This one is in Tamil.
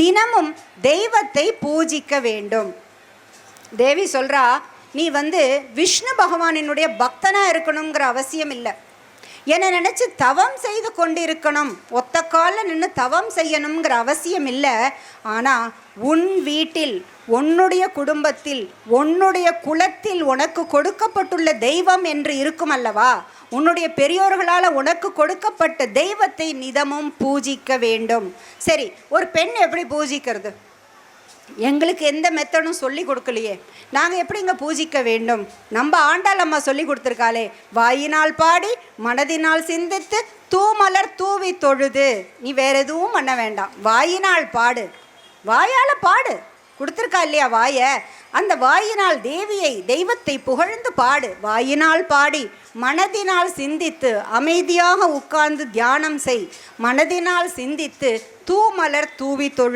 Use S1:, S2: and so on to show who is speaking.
S1: தினமும் தெய்வத்தை பூஜிக்க வேண்டும். தேவி சொல்கிறா நீ வந்து விஷ்ணு பகவானினுடைய பக்தனாக இருக்கணுங்கிற அவசியம் இல்லை. என்னை நினச்சி தவம் செய்து கொண்டிருக்கணும். ஒத்த காலில் நின்று தவம் செய்யணுங்கிற அவசியம் இல்லை. ஆனால் உன் வீட்டில் உன்னுடைய குடும்பத்தில் உன்னுடைய குலத்தில் உனக்கு கொடுக்கப்பட்டுள்ள தெய்வம் என்று இருக்கும் அல்லவா? உன்னுடைய பெரியோர்களால் உனக்கு கொடுக்கப்பட்ட தெய்வத்தை நிதமும் பூஜிக்க வேண்டும். சரி ஒரு பெண் எப்படி பூஜிக்கிறது? எங்களுக்கு எந்த மெத்தடும் சொல்லி கொடுக்கலையே. நாங்கள் எப்படி இங்கே பூஜிக்க வேண்டும்? நம்ம ஆண்டாள் அம்மா சொல்லி கொடுத்துருக்காளே வாயினால் பாடி மனதினால் சிந்தித்து தூமலர் தூவி தொழுது. நீ வேற எதுவும் பண்ண வேண்டாம். வாயினால் பாடு. வாயால் பாடு. கொடுத்துருக்கா இல்லையா வாயை? அந்த வாயினால் தேவியை தெய்வத்தை புகழ்ந்து பாடு. வாயினால் பாடி மனதினால் சிந்தித்து அமைதியாக உட்கார்ந்து தியானம் செய். மனதினால் சிந்தித்து தூமலர் தூவி தொழு